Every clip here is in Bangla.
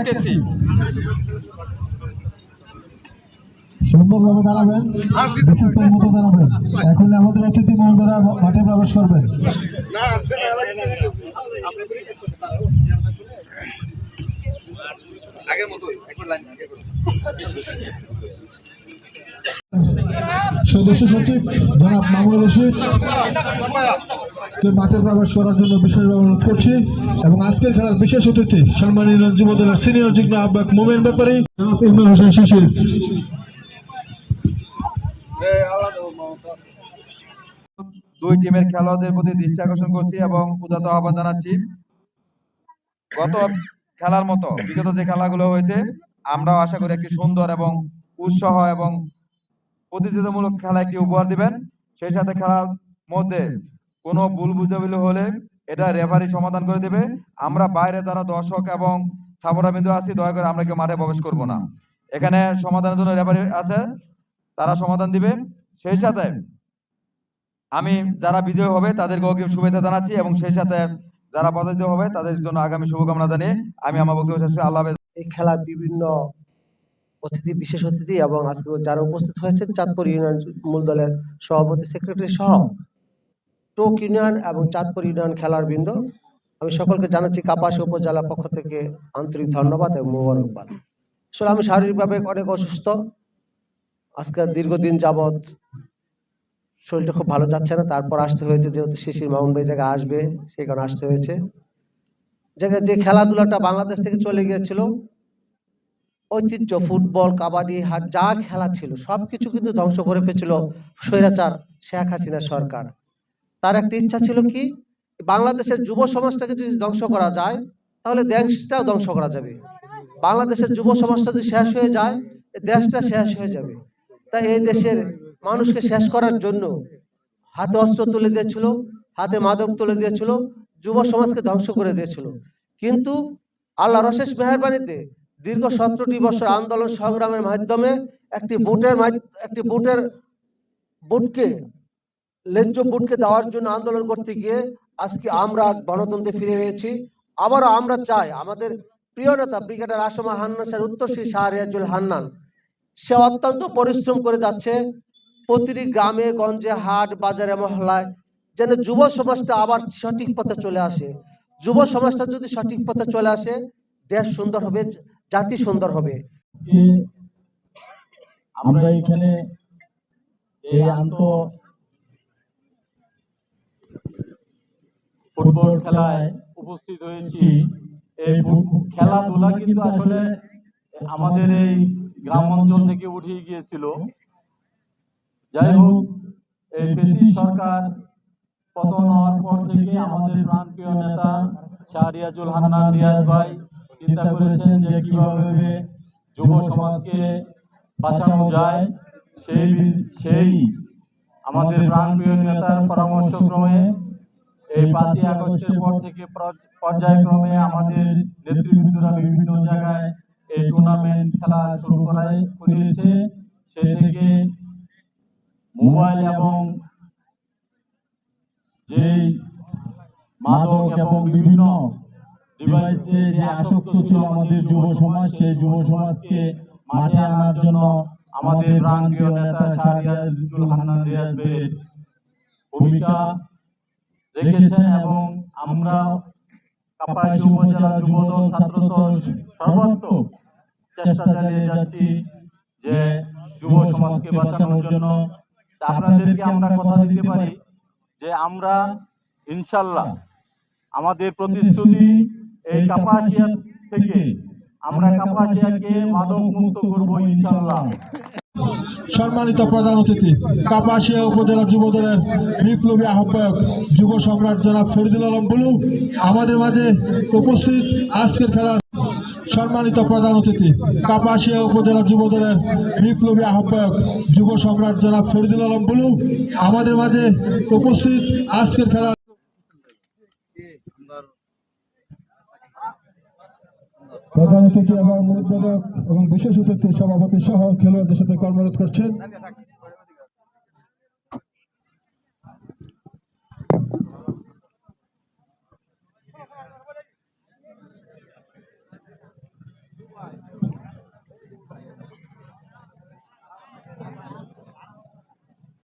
দিতেছি। সুন্দরভাবে দাঁড়াবেন। মতো দাঁড়াবেন। এখন আমাদের অতিথি মহোদয়রা মাঠে প্রবেশ করবেন। আগের মতোই একটু লাইন সদস্য সচিব, জনাব মামুন রশিদ। মাঠে প্রবেশ করার জন্য বিশেষভাবে অনুরোধ করছি এবং আজকের খেলার বিশেষ অতিথি সম্মানীয় যুব দলের সিনিয়র যুগ্ম আহ্বায়ক মোমেন ব্যাপারী, জনাব ইমরান হোসেন শিশির। দুই টিমের খেলোয়াড়দের প্রতি দৃষ্টি আকর্ষণ করছি এবং উদাত আহ্বান জানাচ্ছি। গত খেলার মতো, বিগত যে খেলাগুলো হয়েছে, আমরাও আশা করি একটি সুন্দর এবং উৎসাহ এবং প্রতিযোগিতামূলক খেলা একটি উপহার দিবেন, সেই সাথে খেলার মধ্যে কোনো ভুল বুঝাবুঝি হলে এটা রেফারি সমাধান করে দেবে। আমরা বাইরে যারা দর্শক এবং সাপোর্টার বিন্দু আছি, দয়া করে আমরা কেউ মাঠে প্রবেশ করব না। এখানে সমাধানের জন্য রেফারি আছে, তারা সমাধান দিবে। সেই সাথে আমি যারা বিজয় হবে তাদেরকে অগ্রিম শুভেচ্ছা জানাচ্ছি এবং সেই সাথে যারা পরাজিত হবে তাদের জন্য আগামী শুভকামনা জানিয়ে আমি আমার বক্তব্য শেষ। আল্লাহ এই খেলার বিভিন্ন অতিথি, বিশেষ অতিথি এবং আজকে যারা উপস্থিত হয়েছেন চাঁদপুর ইউনিয়ন মূল দলের সভাপতি সেক্রেটারি সহ টোক ইউনিয়ন এবং চাঁদপুর ইউনিয়ন খেলার বৃন্দ, আমি সকলকে জানাচ্ছি কাপাসী উপজেলা পক্ষ থেকে আন্তরিক ধন্যবাদ এবং মোবারকবাদ। আসলে আমি শারীরিকভাবে অনেক অসুস্থ। আজকে দীর্ঘদিন যাবৎ শরীরটা খুব ভালো যাচ্ছে না, তারপর আসতে হয়েছে যেহেতু শিশির মামুন ভাই জায়গায় আসবে, সেই কারণে আসতে হয়েছে। যে খেলাধুলাটা বাংলাদেশ থেকে চলে গিয়েছিল ঐতিহ্য ফুটবল কাবাডি হাট যা খেলা ছিল সবকিছু কিন্তু ধ্বংস করে ফেছিল স্বৈরাচার শেখ হাসিনা সরকার। তার একটা ইচ্ছা ছিল কি বাংলাদেশের যুব সমাজটাকে যদি ধ্বংস করা যায় তাহলে দেশটাও ধ্বংস করা যাবে। বাংলাদেশের যুব সমাজটা যদি শেষ হয়ে যায় দেশটা শেষ হয়ে যাবে। তাই এই দেশের মানুষকে শেষ করার জন্য হাতে অস্ত্র তুলে দিয়েছিল হাতে মাদক তুলে দিয়েছিল যুব সমাজকে ধ্বংস করে দিয়েছিল। কিন্তু আল্লাহ রশেষ মেহরবানিতে দীর্ঘ সতেরোটি বছর আন্দোলন সংগ্রামের মাধ্যমে একটি বুটের একটি বুটের বুটকে, লেজ্জ বুটকে দেওয়ার জন্য আন্দোলন করতে গিয়ে আজকে আমরা গণতন্ত্রে ফিরে হয়েছি আবারও আমরা চাই আমাদের প্রিয় নেতা ব্রিগেডার আসমা হান্নান স্যার উত্তরশ্রী শাহরিয়াজুল হান্নান। সে অত্যন্ত পরিশ্রম করে যাচ্ছে প্রতিটি গ্রামে, গঞ্জে, হাট, বাজারে মহলায় যেন যুব সমাজটা আবার সঠিক পথে চলে আসে। যুব সমাজটা যদি সঠিক পথে চলে আসে, দেশ সুন্দর হবে। জাতি সুন্দর হবে। আমরা এখানে এই আন্ত ফুটবল খেলায় উপস্থিত হয়েছি, এই খেলাধুলা কিন্তু আসলে আমাদের এই গ্রাম অঞ্চল থেকে উঠে গিয়েছিল। যাই হোক, এই পেসি সরকার পতন হওয়ার পর থেকে আমাদের প্রাণপ্রিয় নেতা শাহরিয়াজুল হান্নান রিয়াজ ভাই চিন্তা করেছেন যে কীভাবে যুব সমাজকে বাঁচানো যায়? সেই সেই আমাদের প্রাণপ্রিয় নেতার পরামর্শক্রমে এই পাঁচই আগস্টের পর থেকে পর্যায়ক্রমে আমাদের নেতৃবৃন্দরা বিভিন্ন জায়গায় এই টুর্নামেন্ট খেলা শুরু করায়, করিয়েছে। সে থেকে মোবাইল এবং যেই মাদক এবং বিভিন্ন ডিভাইসে যে আসক্ত ছিল আমাদের যুব সমাজ সেই যুব সমাজকে মাঠে আনার জন্য আমাদের প্রাণপ্রিয় নেতা শাহরিয়াজুল হান্নান রিয়াজ ভাইয়ের ভূমিকা রেখেছেন এবং আমরা কাপাসী উপজেলা যুবদল ছাত্রদল সর্বাত্মক চেষ্টা চালিয়ে যাচ্ছি যে যুব সমাজকে বাঁচানোর জন্য। আপনাদেরকে আমরা কথা দিতে পারি যে আমরা ইনশাল্লাহ আমাদের প্রতিশ্রুতি এই কাপাসিয়া থেকে আমরা কাপাসিয়াকে মাদক মুক্ত করব ইনশাল্লাহ সম্মানিত প্রধান অতিথি কাপাসিয়া উপজেলা যুব দলের বিপ্লবী আহ্বায়ক যুব সম্রাট জনাব ফরিদুল আলম বুলু আমাদের মাঝে উপস্থিত আজকের খেলার সম্মানিত প্রধান অতিথি কাপাসিয়া উপজেলা যুব দলের বিপ্লবী আহ্বায়ক যুব সম্রাট জনাব ফরিদুল আলম বুলু আমাদের মাঝে উপস্থিত আজকের খেলার প্রধান অতিথি এবং উদ্বোধক এবং বিশেষ অতিথি সভাপতি সহ খেলোয়াড়দের সাথে কর্মরত করছেন।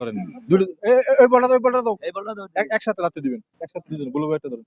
করেন ওই একসাথে রাতে দিবেন। একসাথে দুজনগুলো একটা ধরুন।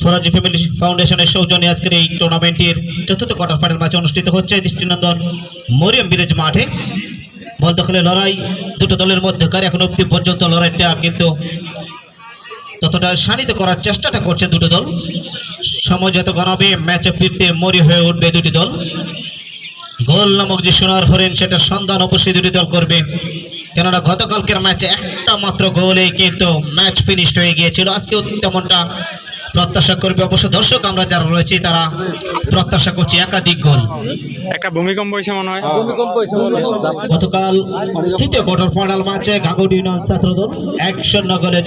স্বরাজ ফ্যামিলি ফাউন্ডেশনের সৌজন্যে আজকের এই টুর্নামেন্টের চতুর্থ কোয়ার্টার ফাইনাল ম্যাচ অনুষ্ঠিত হচ্ছে দৃষ্টিনন্দন মরিয়াম বিরেজ মাঠে। বল দখলে লড়াই, দুটো দলের মধ্যকার এখন অব্দি পর্যন্ত লড়াইটা কিন্তু ততটা শানিত করার চেষ্টাটা করছে দুটো দল। সময় যত গণাবে ম্যাচে ফিরতে মরি হয়ে উঠবে দুটি দল। গোল নামক যে সোনার হরেন সেটা সন্ধান অবশ্যই দুটি দল করবে। কেননা গতকালকের ম্যাচে একটা মাত্র গোলে কিন্তু ম্যাচ ফিনিশড হয়ে গিয়েছিল। আজকেও তেমনটা প্রত্যাশা করবে অবশ্য দর্শক আমরা যারা রয়েছি তারা প্রত্যাশা করছি একাধিক গোল। একটা ভূমিকম্প হয়েছে মনে হয়। গতকাল তৃতীয় কোয়ার্টার ফাইনাল ম্যাচে ঘাগড় ইউনিয়ন ছাত্রদল এক শূন্য গোলে